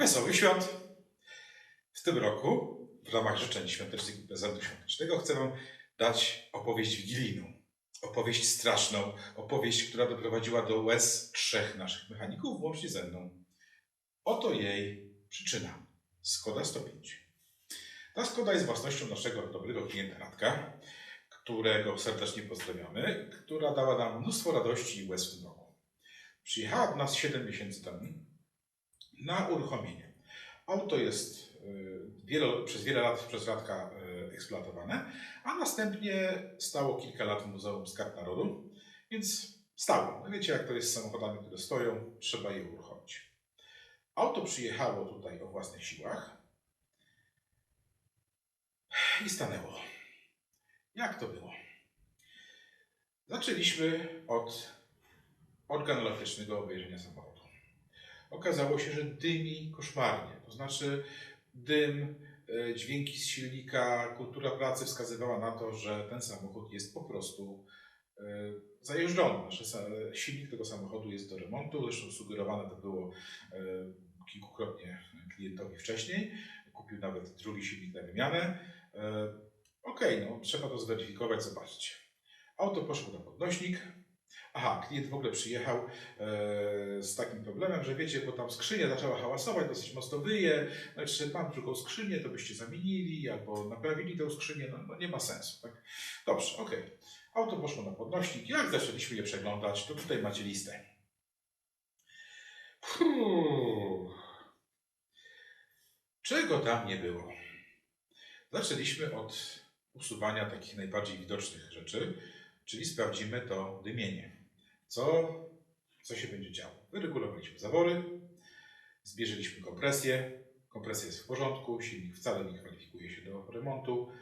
Wesołych świąt! W tym roku, w ramach życzeń świątecznych i prezentu świątecznego, chcę Wam dać opowieść wigilijną. Opowieść straszną, opowieść, która doprowadziła do łez trzech naszych mechaników, włącznie ze mną. Oto jej przyczyna. Skoda 105. Ta Skoda jest własnością naszego dobrego klienta Radka, którego serdecznie pozdrawiamy, która dała nam mnóstwo radości i łez w tym roku. Przyjechała do nas 7 miesięcy temu na uruchomienie. Auto jest y, wiele, przez wiele lat przez Radka y, eksploatowane, a następnie stało kilka lat w Muzeum Skarb Narodu, więc stało. No wiecie, jak to jest z samochodami, które stoją, trzeba je uruchomić. Auto przyjechało tutaj o własnych siłach i stanęło. Jak to było? Zaczęliśmy od organoleptycznego obejrzenia samochodu. Okazało się, że dymi koszmarnie, to znaczy dym, e, dźwięki z silnika, kultura pracy wskazywała na to, że ten samochód jest po prostu e, zajeżdżony. Sa- silnik tego samochodu jest do remontu, zresztą sugerowane to było e, kilkukrotnie klientowi wcześniej. Kupił nawet drugi silnik na wymianę. Okej, no trzeba to zweryfikować, zobaczyć. Auto poszło na podnośnik. Aha, klient w ogóle przyjechał e, z takim problemem, że wiecie, bo tam skrzynia zaczęła hałasować, dosyć mocno wyje, no czy mam drugą skrzynię, to byście zamienili albo naprawili tę skrzynię, no, no nie ma sensu. Tak? Dobrze, okej. Auto poszło na podnośnik. Jak zaczęliśmy je przeglądać, to tutaj macie listę. Puh. Czego tam nie było? Zaczęliśmy od usuwania takich najbardziej widocznych rzeczy, czyli sprawdzimy to dymienie. Co, co się będzie działo? Wyregulowaliśmy zawory, zbierzeliśmy kompresję. Kompresja jest w porządku, silnik wcale nie kwalifikuje się do remontu.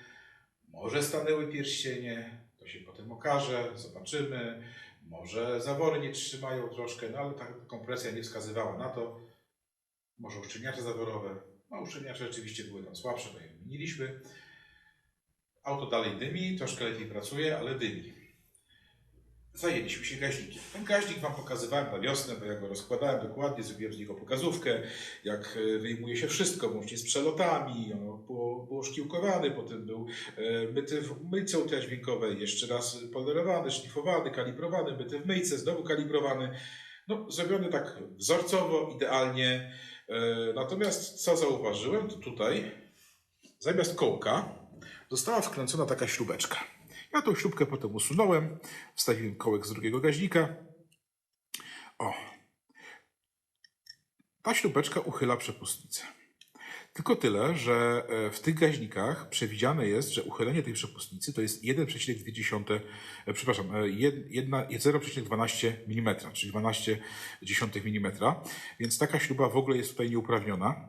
Może stanęły pierścienie, to się potem okaże, zobaczymy. Może zawory nie trzymają troszkę, no ale ta kompresja nie wskazywała na to. Może uszczelniacze zaworowe. No uszczelniacze rzeczywiście były tam słabsze, bo je wymieniliśmy. Auto dalej dymi, troszkę lepiej pracuje, ale dymi. Zajęliśmy się gaźnikiem. Ten gaźnik Wam pokazywałem na wiosnę, bo ja go rozkładałem dokładnie, zrobiłem z niego pokazówkę, jak e, wyjmuje się wszystko, łącznie z przelotami, on było, było potem był e, myty w myjce ultradźwiękowej, jeszcze raz polerowany, szlifowany, kalibrowany, myty w myjce, znowu kalibrowany. No, zrobiony tak wzorcowo, idealnie. E, Natomiast co zauważyłem, to tutaj zamiast kołka została wkręcona taka śrubeczka. Ja tą śrubkę potem usunąłem, wstawiłem kołek z drugiego gaźnika. O. Ta śrubeczka uchyla przepustnicę. Tylko tyle, że e, w tych gaźnikach przewidziane jest, że uchylenie tej przepustnicy to jest 1,2, e, przepraszam, e, jed- jedna- 0,12 mm, czyli 12 dziesiątych mm, więc taka śruba w ogóle jest tutaj nieuprawniona.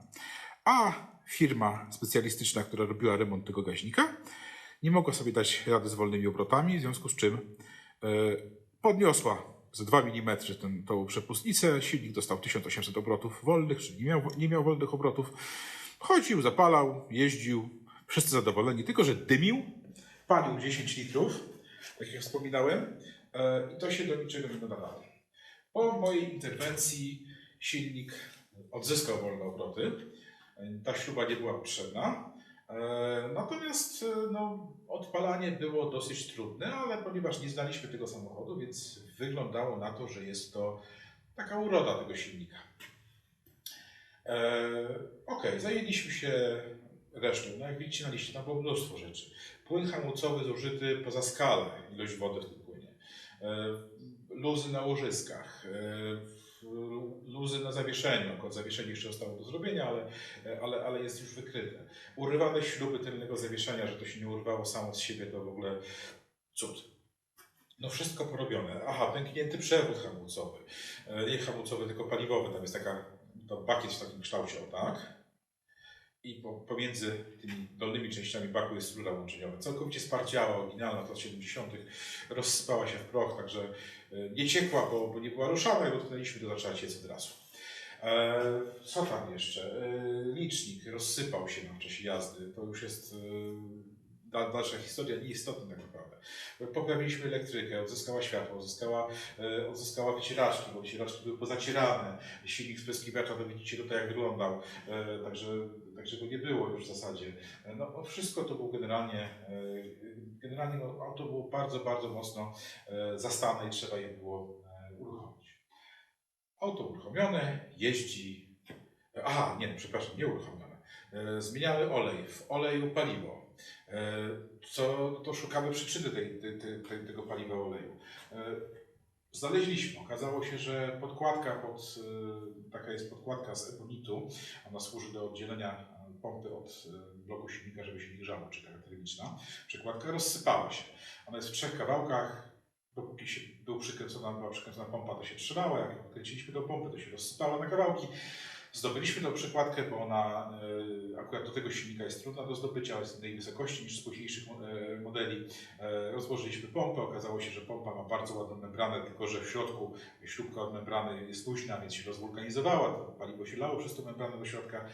A firma specjalistyczna, która robiła remont tego gaźnika, nie mogła sobie dać rady z wolnymi obrotami, w związku z czym e, podniosła z 2 mm tę, tą przepustnicę. Silnik dostał 1800 obrotów wolnych, czyli nie miał, nie miał wolnych obrotów. Chodził, zapalał, jeździł, wszyscy zadowoleni, tylko że dymił, palił 10 litrów, tak jak wspominałem, e, i to się do niczego nie nadawało. Po mojej interwencji silnik odzyskał wolne obroty. Ta śruba nie była potrzebna. E, Natomiast e, no, odpalanie było dosyć trudne, ale ponieważ nie znaliśmy tego samochodu, więc wyglądało na to, że jest to taka uroda tego silnika. E, ok, zajęliśmy się resztą. No, jak widzicie na liście, tam było mnóstwo rzeczy. Płyn hamulcowy zużyty poza skalę, ilość wody w tym płynie. Luzy na łożyskach. Luzy na zawieszeniu. Zawieszenie jeszcze zostało do zrobienia, ale, ale, ale jest już wykryte. Urywane śruby tylnego zawieszenia, że to się nie urwało samo z siebie, to w ogóle cud. No wszystko porobione. Aha, pęknięty przewód hamulcowy. E, Nie hamulcowy, tylko paliwowy. Tam jest taka, to bakiet w takim kształcie, o tak. I po, pomiędzy tymi dolnymi częściami baku jest rura łączeniowa. Całkowicie sparciała, oryginalna, to z 70. Rozsypała się w proch, także e, nie ciekła, bo, bo nie była ruszana i dotknęliśmy, to zaczęła ciec od razu. E, co tam jeszcze? E, licznik rozsypał się na czasie jazdy. To już jest e, dalsza historia nieistotna tak naprawdę. Poprawiliśmy elektrykę, odzyskała światło, odzyskała, e, odzyskała wycieraczki, bo wycieraczki były pozacierane. Silnik spryskiwacza, to widzicie tutaj jak wyglądał, e, także, także go nie było już w zasadzie. E, No, wszystko to było generalnie, e, generalnie no, auto było bardzo, bardzo mocno zastane i trzeba je było uruchomić. Auto uruchomione, jeździ. Aha, nie, przepraszam, nie uruchomione. Zmieniamy olej, w oleju paliwo. E, Co to szukamy przyczyny tej, tej, tej, tego paliwa oleju. E, Znaleźliśmy, okazało się, że podkładka pod, e, taka jest podkładka z ebonitu, ona służy do oddzielenia pompy od bloku silnika, żeby się nie grzało, czy taka termiczna. Przekładka rozsypała się. Ona jest w trzech kawałkach, dopóki się był przykręcona, była przykręcona pompa, to się trzymała, jak odkręciliśmy tą pompę, to się rozsypała na kawałki. Zdobyliśmy tą przykładkę, bo ona e, akurat do tego silnika jest trudna do zdobycia, jest innej wysokości niż z późniejszych e, modeli. E, Rozłożyliśmy pompę, okazało się, że pompa ma bardzo ładną membranę, tylko że w środku śrubka od membrany jest luźna, więc się rozwulkanizowała, paliwo się lało przez tą membranę do środka.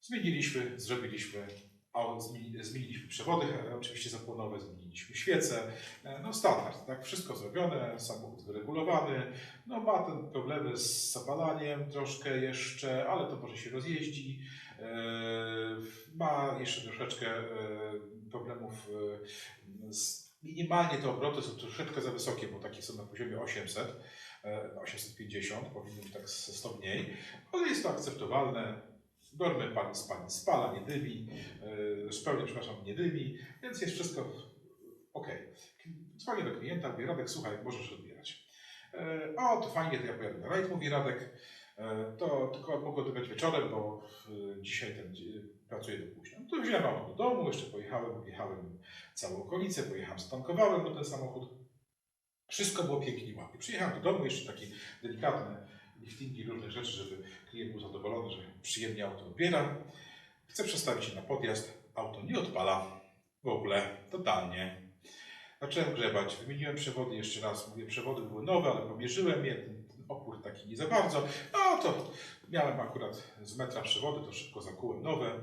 Zmieniliśmy, zrobiliśmy, zmieni- zmieniliśmy przewody, oczywiście zapłonowe, zmieniliśmy świece, E, no standard, tak, wszystko zrobione, samochód wyregulowany, no ma ten problemy z zapalaniem troszkę jeszcze, ale to może się rozjeździ. E, Ma jeszcze troszeczkę e, problemów z minimalnie te obroty są troszeczkę za wysokie, bo takie są na poziomie 800, e, 850, powinny być tak z 100 mniej, ale jest to akceptowalne. Normy pani spali spala, nie dymi, e, spełnia, przepraszam, nie dymi, więc jest wszystko ok. Dzwonię do klienta, mówię, Radek, słuchaj, możesz odbierać. E, O, to fajnie, to ja pojadę na rajd, mówi Radek. E, To tylko mogło to być wieczorem, bo e, dzisiaj ten, e, pracuję do późna. No to wziąłem auto do domu, jeszcze pojechałem, objechałem całą okolicę, pojechałem, stankowałem do ten samochód. Wszystko było pięknie ładnie. Przyjechałem do domu, jeszcze takie delikatne liftingi, różne rzeczy, żeby klient był zadowolony, że przyjemnie auto odbiera. Chcę przestawić się na podjazd, auto nie odpala w ogóle, totalnie. Zacząłem grzebać, wymieniłem przewody jeszcze raz. Mówię, przewody były nowe, ale pomierzyłem je, ten, ten opór taki nie za bardzo. No to miałem akurat z metra przewody, to szybko zakułem nowe.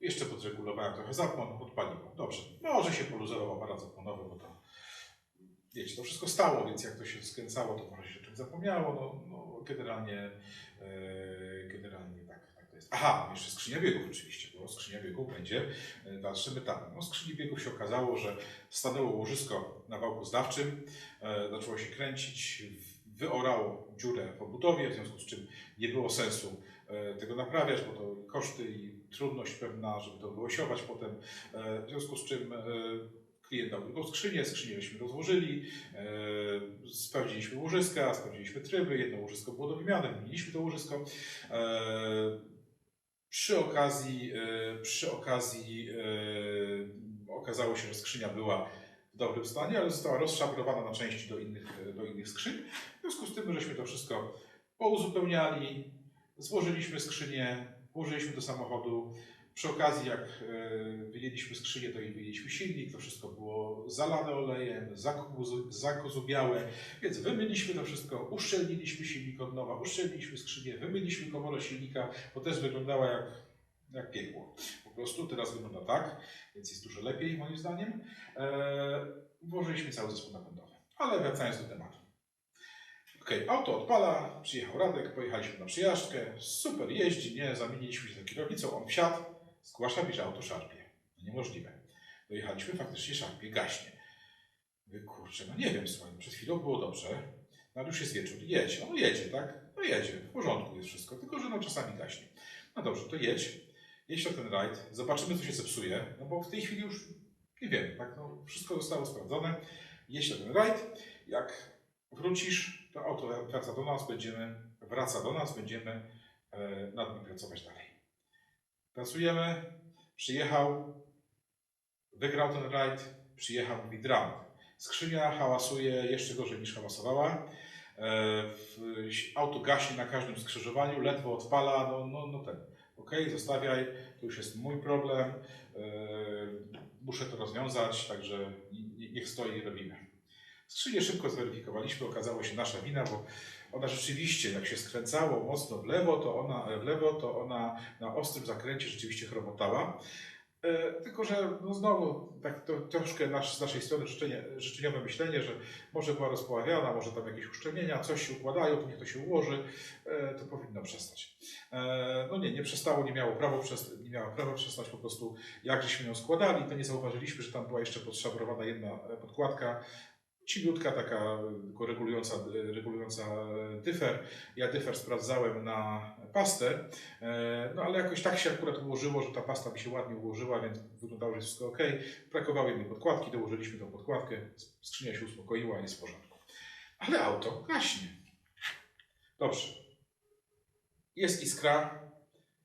Jeszcze podregulowałem trochę zapłon, odpaliło. Dobrze, może się poluzował aparat zapłonowy, bo to wiecie, to wszystko stało, więc jak to się skręcało, to może się zapomniało. No, no generalnie, e, generalnie tak, tak to jest. Aha, jeszcze skrzynia biegów oczywiście, bo skrzynia biegów będzie e, dalszym etapem. No, skrzyni biegów się okazało, że stanęło łożysko na wałku zdawczym, e, zaczęło się kręcić, wyorało dziurę w obudowie, w związku z czym nie było sensu e, tego naprawiać, bo to koszty i trudność pewna, żeby to wyosiować potem. E, w związku z czym klient dał drugą skrzynię, żeśmy rozłożyli, e, sprawdziliśmy łożyska, sprawdziliśmy tryby, jedno łożysko było do wymiany, wymieniliśmy to łożysko. E, przy okazji, e, przy okazji e, okazało się, że skrzynia była w dobrym stanie, ale została rozszabrowana na części do innych, do innych skrzyń. W związku z tym, żeśmy to wszystko pouzupełniali, złożyliśmy skrzynię, włożyliśmy do samochodu. Przy okazji, jak e, wyjęliśmy skrzynię, to i wyjęliśmy silnik, to wszystko było zalane olejem, zakuzubiałe, więc wymyliśmy to wszystko, uszczelniliśmy silnik od nowa, uszczelniliśmy skrzynię, wymyliśmy komorę silnika, bo też wyglądała jak, jak piekło. Po prostu teraz wygląda tak, więc jest dużo lepiej moim zdaniem. E, włożyliśmy cały zespół napędowy. Ale wracając do tematu. Ok, auto odpala, przyjechał Radek, pojechaliśmy na przyjażdżkę, super jeździ, nie, zamieniliśmy się za kierownicą, on wsiadł, zgłasza mi, że auto szarpie. No niemożliwe. Dojechaliśmy, faktycznie szarpie, gaśnie. Mówię, kurczę, no nie wiem, słuchaj, przed chwilą było dobrze, no już jest wieczór, jedź. No jedzie, tak? No jedzie, w porządku jest wszystko, tylko że no czasami gaśnie. No dobrze, to jedź, jedź na ten rajd, zobaczymy, co się zepsuje, no bo w tej chwili już nie wiemy, tak? No, wszystko zostało sprawdzone, jedź na ten rajd, jak wrócisz, to auto wraca do nas, będziemy, wraca do nas, będziemy e, nad nim pracować dalej. Pracujemy, przyjechał, wygrał ten rajd, przyjechał, mówi dramat. Skrzynia hałasuje jeszcze gorzej niż hałasowała. E, auto gaśnie na każdym skrzyżowaniu, ledwo odpala, no, no, no ten. Ok, zostawiaj, to już jest mój problem, e, muszę to rozwiązać, także nie- niech stoi i robimy. Skrzynię szybko zweryfikowaliśmy, okazało się nasza wina, bo ona rzeczywiście, jak się skręcało mocno w lewo, to ona, w lewo, to ona na ostrym zakręcie rzeczywiście chrobotała. E, tylko, że no znowu tak to, troszkę nasz, z naszej strony życzenie, życzeniowe myślenie, że może była rozpoławiana, może tam jakieś uszczelnienia, coś się układają, to niech to się ułoży, e, to powinno przestać. E, no nie, nie przestało, nie miało prawo, przest- nie miało prawa przestać, po prostu jak żeśmy ją składali, to nie zauważyliśmy, że tam była jeszcze podszabrowana jedna podkładka, cieniutka taka, regulująca, regulująca dyfer. Ja dyfer sprawdzałem na pastę, e, no ale jakoś tak się akurat ułożyło, że ta pasta mi się ładnie ułożyła, więc wyglądało, że jest wszystko ok. Brakowało jednej podkładki, dołożyliśmy tą podkładkę, skrzynia się uspokoiła, jest w porządku. Ale auto gaśnie. Dobrze. Jest iskra,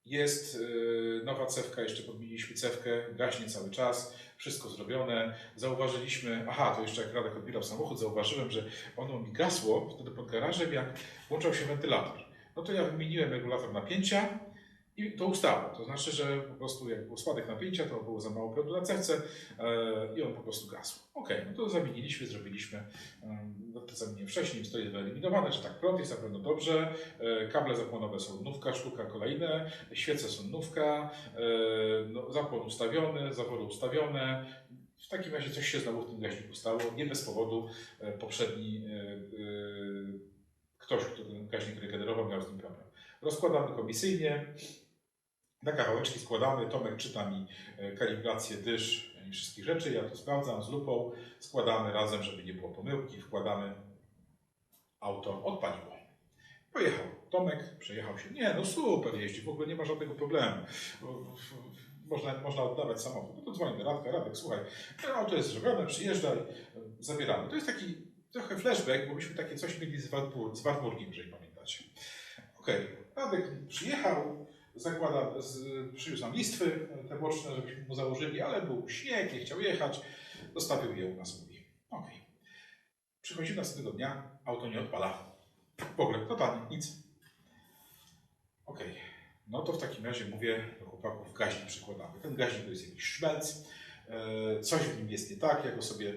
jest yy, nowa cewka, jeszcze podmieniliśmy cewkę, gaśnie cały czas, wszystko zrobione. Zauważyliśmy, aha, to jeszcze jak Radek odbierał samochód, zauważyłem, że ono mi gasło wtedy pod garażem, jak włączał się wentylator. No to ja wymieniłem regulator napięcia i to ustało. To znaczy, że po prostu jak był spadek napięcia, to było za mało prądu na cewce e, i on po prostu gasł. Ok, no to zamieniliśmy, zrobiliśmy, no to zamieniłem wcześniej, to jest wyeliminowane, że tak prąd jest na pewno dobrze, e, kable zapłonowe są nówka, sztuka kolejne, świece są nówka, e, no, zapłon ustawiony, zawory ustawione. W takim razie coś się znowu w tym gaźniku stało, nie bez powodu poprzedni ktoś, kto ten gaźnik regenerował, miał z nim problem. Rozkładamy komisyjnie, na kawałeczki składamy, Tomek czyta mi e, kalibrację dysz i wszystkich rzeczy, ja to sprawdzam z lupą, składamy razem, żeby nie było pomyłki, wkładamy, auto odpaliło. Pojechał Tomek, przejechał się, nie no super jeździ, w ogóle nie ma żadnego problemu. Można, można oddawać samochód. No to dzwonię do Radka, Radek, słuchaj, to auto jest zrobione, przyjeżdżaj, zabieramy. To jest taki trochę flashback, bo myśmy takie coś mieli z, Wartburg, z Wartburgiem, jeżeli pamiętacie. Okej, Radek przyjechał, zakłada, z, przywiózł nam listwy te boczne, żebyśmy mu założyli, ale był śnieg, nie chciał jechać, zostawił je u nas, mówi. Okej. Przychodzimy następnego dnia, auto nie odpala. W ogóle, totalnie, nic. Okej, no to w takim razie mówię do chłopaków, gaźnik przykładamy. Ten gaźnik to jest jakiś szmelc, e, coś w nim jest nie tak, ja go sobie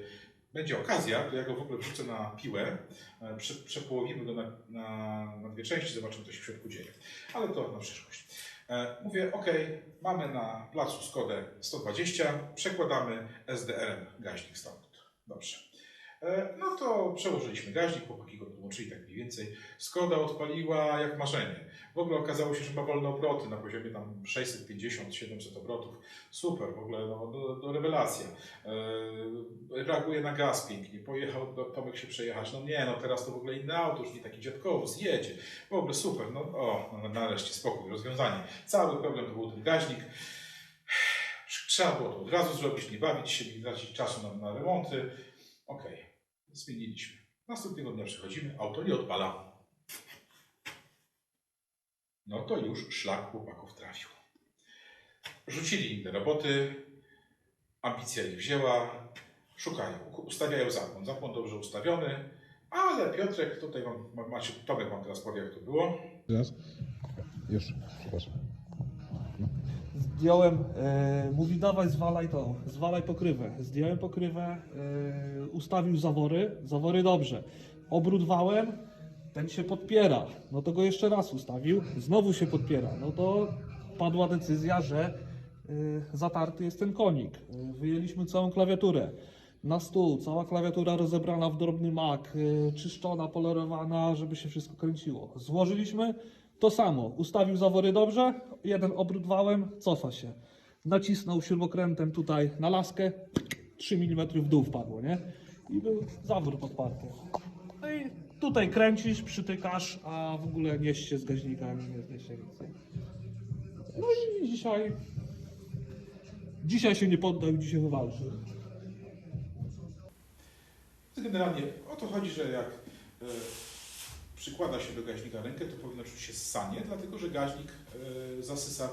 będzie okazja, to ja go w ogóle wrzucę na piłę, e, prze, przepołowimy go na, na, na dwie części, zobaczymy, co się w środku dzieje. Ale to na przyszłość. E, Mówię, ok, mamy na placu Skodę 120, przekładamy SDR gaźnik stamtąd. Dobrze. E, No to przełożyliśmy gaźnik, chłopaki go podłączyli tak mniej więcej. Skoda odpaliła jak marzenie. W ogóle okazało się, że ma wolne obroty na poziomie tam 650-700 obrotów. Super, w ogóle no, do, do rewelacja. E, reaguje na gaz pięknie. Pojechał do Tomek się przejechać. No nie, no teraz to w ogóle inne auto, już nie taki dziadkowy, zjedzie. W ogóle super, no o, no, nareszcie spokój, rozwiązanie. Cały problem to był ten gaźnik. Trzeba było to od razu zrobić, nie bawić się, nie tracić czasu na, na remonty. Okej, zmieniliśmy. Następnego dnia przychodzimy, auto nie odpala. No to już szlak chłopaków trafił. Rzucili im te roboty, ambicja ich wzięła, szukają, ustawiają zapłon. Zapłon dobrze ustawiony, ale Piotrek, tutaj wam, ma- macie, Tomek wam teraz powie, jak to było. Teraz? Już, przepraszam. Zdjąłem, e, mówi dawaj zwalaj to, zwalaj pokrywę. Zdjąłem pokrywę, e, ustawił zawory, zawory dobrze. Obrót wałem, ten się podpiera. No to go jeszcze raz ustawił, znowu się podpiera. No to padła decyzja, że e, zatarty jest ten konik. E, wyjęliśmy całą klawiaturę. Na stół, cała klawiatura rozebrana w drobny mak, e, czyszczona, polerowana, żeby się wszystko kręciło. Złożyliśmy, to samo, ustawił zawory dobrze, jeden obrót wałem, cofa się. Nacisnął śrubokrętem tutaj na laskę, 3 mm w dół wpadło, nie? I był zawór podparty. No i tutaj kręcisz, przytykasz, a w ogóle nieś się z gaźnika, nie nie się nic. nie? No i dzisiaj... Dzisiaj się nie poddał, dzisiaj wywalczył. Generalnie o to chodzi, że jak e, przykłada się do gaźnika rękę, to powinno czuć się ssanie, dlatego że gaźnik e, zasysa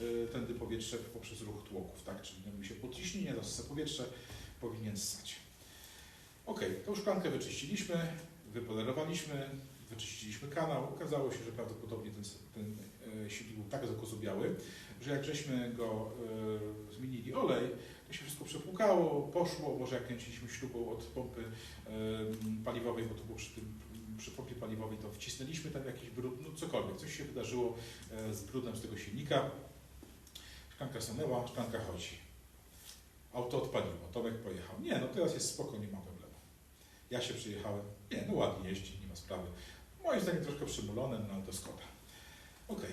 e, tędy powietrze poprzez ruch tłoków, tak? Czyli robi się podciśnienie, zasysa powietrze, powinien ssać. Ok, to szklankę wyczyściliśmy, wypolerowaliśmy, wyczyściliśmy kanał. Okazało się, że prawdopodobnie ten, ten e, silnik był tak zakozubiały, że jak żeśmy go e, zmienili olej, to się wszystko przepłukało, poszło, może jak kręciliśmy śrubą od pompy e, paliwowej, bo to było przy tym przy pompie paliwowej, to wcisnęliśmy tam jakiś brud, no cokolwiek, coś się wydarzyło z brudem z tego silnika. Szklanka stanęła, szklanka chodzi. Auto odpaliło, Tomek pojechał. Nie, no teraz jest spoko, nie ma problemu. Ja się przyjechałem. Nie, no ładnie jeździ, nie ma sprawy. Moim zdaniem troszkę przymulone, no ale to Skoda. Okej.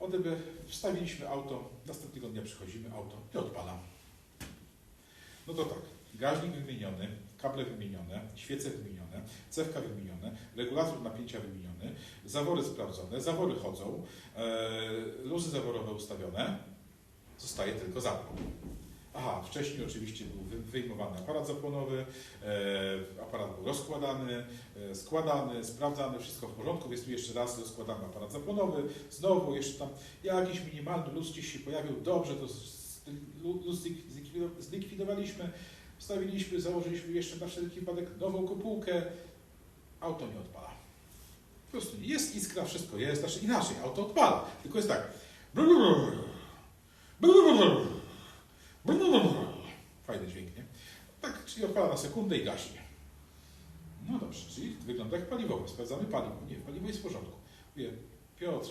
Okay. Wstawiliśmy auto, następnego dnia przychodzimy, auto i odpalam. No to tak, gaźnik wymieniony, kable wymienione, świece wymienione, cewka wymienione, regulator napięcia wymieniony, zawory sprawdzone, zawory chodzą, e, luzy zaworowe ustawione, zostaje tylko zapłon. Aha, wcześniej oczywiście był wy- wyjmowany aparat zapłonowy, e, aparat był rozkładany, e, składany, sprawdzany, wszystko w porządku, więc tu jeszcze raz rozkładamy aparat zapłonowy, znowu jeszcze tam jakiś minimalny luz gdzieś się pojawił, dobrze, to luz zlik- zlikwido- zlikwidowaliśmy, wstawiliśmy, założyliśmy jeszcze na wszelki wypadek nową kopułkę, auto nie odpala. Po prostu jest iskra, wszystko jest, znaczy inaczej, auto odpala, tylko jest tak. Fajny dźwięk, nie? Tak, czyli odpala na sekundę i gaśnie. No dobrze, czyli wygląda jak paliwowe. Sprawdzamy paliwo. Nie, paliwo jest w porządku. Mówię, Piotr,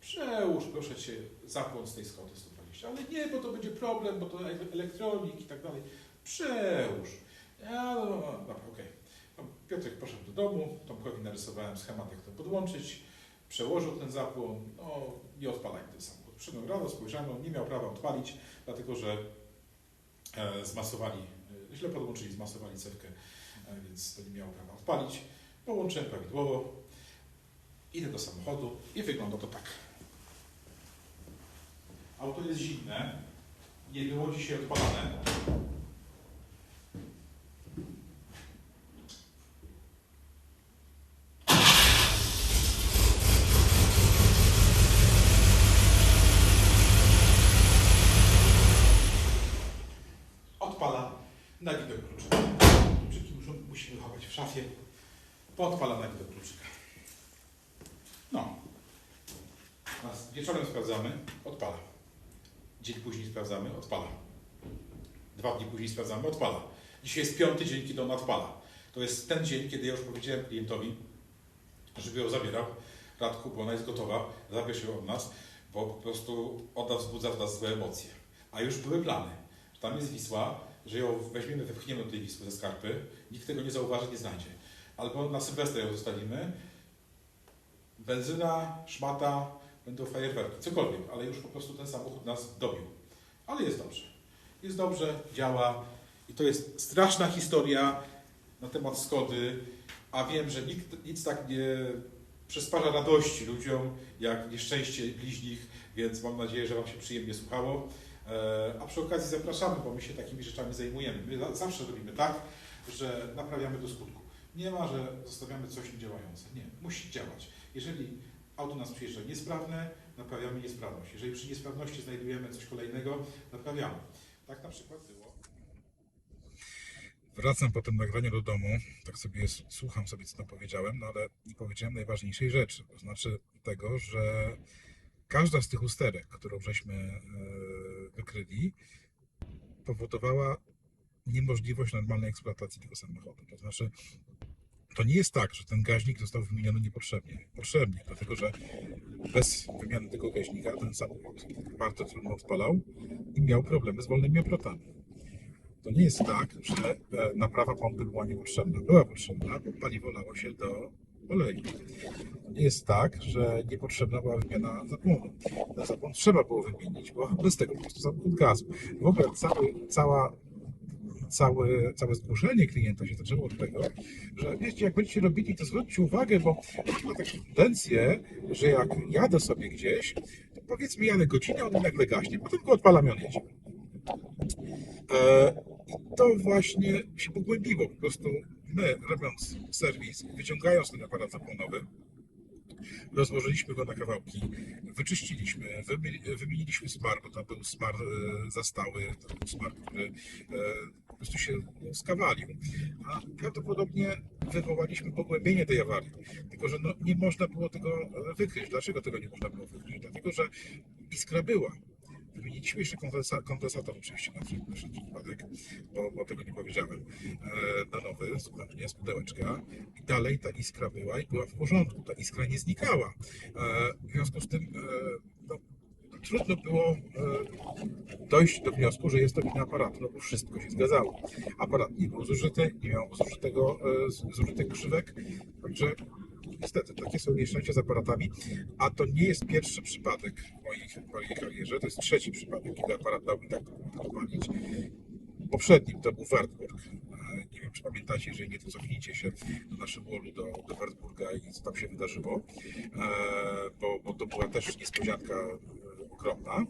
przełóż proszę Cię zapłon z tej Skody 120. Ale nie, bo to będzie problem, bo to ele- elektronik i tak dalej. Przełóż. Ja, no, no, no, dobra, okej. No, Piotrek poszedł do domu, Tomkowi narysowałem schemat, jak to podłączyć. Przełożył ten zapłon, no nie odpalaj ten samochód. Przyszedłem rano, spojrzałem, nie miał prawa odpalić, dlatego że zmasowali, e, źle podłączyli, zmasowali cewkę, e, więc to nie miało prawa odpalić. Połączyłem prawidłowo, idę do samochodu i wygląda to tak. Auto jest zimne, nie było dzisiaj odpalane. Odpala na widok kluczyka. Kluczyki muszą, musimy chować w szafie. Podpala na widok kluczyka. No. Raz Wieczorem sprawdzamy, odpala. Dzień później sprawdzamy, odpala. Dwa dni później sprawdzamy, odpala. Dzisiaj jest piąty dzień, kiedy on odpala. To jest ten dzień, kiedy ja już powiedziałem klientowi, żeby ją zabierał. Radku, bo ona jest gotowa, zabierz ją od nas, bo po prostu ona wzbudza w nas złe emocje. A już były plany. Tam jest Wisła, że ją weźmiemy, wepchniemy do tej Wisły ze skarpy, nikt tego nie zauważy, nie znajdzie. Albo na Sylwestra ją zostawimy, benzyna, szmata, będą fajerwerki, cokolwiek, ale już po prostu ten samochód nas dobił. Ale jest dobrze. Jest dobrze, działa i to jest straszna historia na temat Skody, a wiem, że nikt nic tak nie przysparza radości ludziom, jak nieszczęście bliźnich, więc mam nadzieję, że Wam się przyjemnie słuchało. E, A przy okazji zapraszamy, bo my się takimi rzeczami zajmujemy. My za- zawsze robimy tak, że naprawiamy do skutku. Nie ma, że zostawiamy coś niedziałające. Nie, musi działać. Jeżeli auto nas przyjeżdża niesprawne, naprawiamy niesprawność. Jeżeli przy niesprawności znajdujemy coś kolejnego, naprawiamy. Tak na przykład było. Wracam po tym nagraniu do domu, tak sobie słucham sobie, co tam powiedziałem, no ale nie powiedziałem najważniejszej rzeczy, to znaczy tego, że każda z tych usterek, którą żeśmy e, wykryli, powodowała niemożliwość normalnej eksploatacji tego samochodu. To znaczy, to nie jest tak, że ten gaźnik został wymieniony niepotrzebnie. Potrzebnie, dlatego że bez wymiany tego gaźnika ten samochód bardzo trudno odpalał i miał problemy z wolnymi obrotami. To nie jest tak, że naprawa pompy była niepotrzebna. Była potrzebna, bo paliwo lało się do oleju. To nie jest tak, że niepotrzebna była wymiana zapłonu. Ten zapłon trzeba było wymienić, bo bez tego po prostu samochód gasł. W ogóle cały, cała, całe, całe zgłoszenie klienta się zaczęło od tego, że wiecie, jak będziecie robili, to zwróćcie uwagę, bo ma taką tendencję, że jak jadę sobie gdzieś, to powiedzmy jadę godzinę, on nagle gaśnie, potem go odpalam i on jedzie. E, I to właśnie się pogłębiło. Po prostu my, robiąc serwis, wyciągając ten aparat zapłonowy, rozłożyliśmy go na kawałki, wyczyściliśmy, wymi- wymieniliśmy smar, bo tam był smar e, zastały, smar, który e, po prostu się no, skawalił. A prawdopodobnie wywołaliśmy pogłębienie tej awarii. Tylko, że no, nie można było tego e, wykryć. Dlaczego tego nie można było wykryć? Dlatego, że iskra była. Wymieniliśmy jeszcze kondensa, kondensator oczywiście na wszelki, wypadek, bo, bo tego nie powiedziałem, e, na nowy, zupełnie z pudełeczka i dalej ta iskra była i była w porządku, ta iskra nie znikała. E, w związku z tym e, no, trudno było dojść do wniosku, że jest to wina aparatu, no bo wszystko się zgadzało. Aparat nie był zużyty, nie miał zużytego, zużytych grzywek, także niestety takie są nieszczęścia z aparatami, a to nie jest pierwszy przypadek w mojej, w mojej karierze, to jest trzeci przypadek, kiedy aparat dał mi tak odpalić. Poprzednim to był Wartburg. Nie wiem, czy pamiętacie, jeżeli nie, to cofnijcie się do naszego wallu do, do Wartburga i co tam się wydarzyło, e, bo, bo to była też niespodzianka e, ogromna.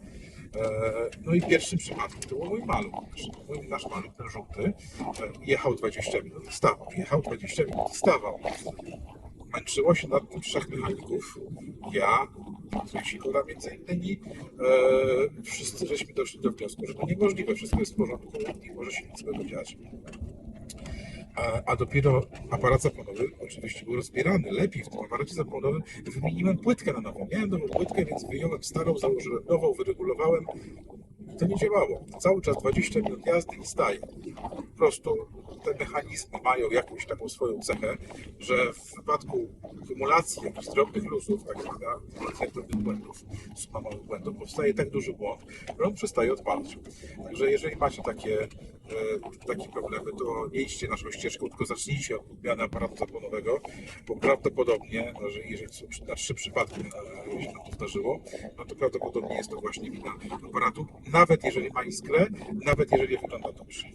E, No i pierwszym przypadkiem to był mój maluch. Mój, nasz maluch, ten żółty, jechał 20 minut stawał. Jechał 20 minut stawał. Męczyło się nad tym trzech mechaników. Ja, Sikora między innymi, e, wszyscy żeśmy doszli do wniosku, że to niemożliwe, wszystko jest w porządku, nie może się nic dziać. A, a dopiero aparat zaponowy oczywiście był rozbierany. Lepiej w tym aparacie zaponowym wymieniłem płytkę na nową. Miałem nową płytkę, więc wyjąłem starą, założyłem nową, wyregulowałem. To nie działało. Cały czas 20 minut jazdy i staje. Po prostu te mechanizmy mają jakąś taką swoją cechę, że w wypadku kumulacji jakichś drobnych luzów, tak kumulacja drobnych błędów, suma małych błędów, powstaje tak duży błąd, że on przestaje odpalać. Także jeżeli macie takie, takie problemy, to nie idźcie naszą ścieżką, tylko zacznijcie od odmiany aparatu zaponowego, bo prawdopodobnie, no, że jeżeli są na trzy przypadki się nam to zdarzyło, no to prawdopodobnie jest to właśnie wina aparatu, nawet jeżeli ma iskrę, nawet jeżeli wygląda dobrze.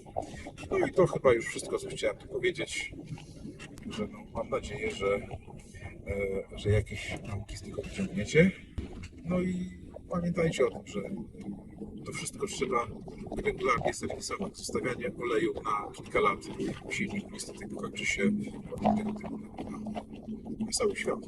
No i to chyba już wszystko, co chciałem tu powiedzieć, że no, mam nadzieję, że, e, że jakieś nauki z tego wyciągniecie. No i pamiętajcie o tym, że to wszystko trzeba regularnie serwisować. Zostawianie oleju na kilka lat w silniku niestety kończy się tego typu na cały świat.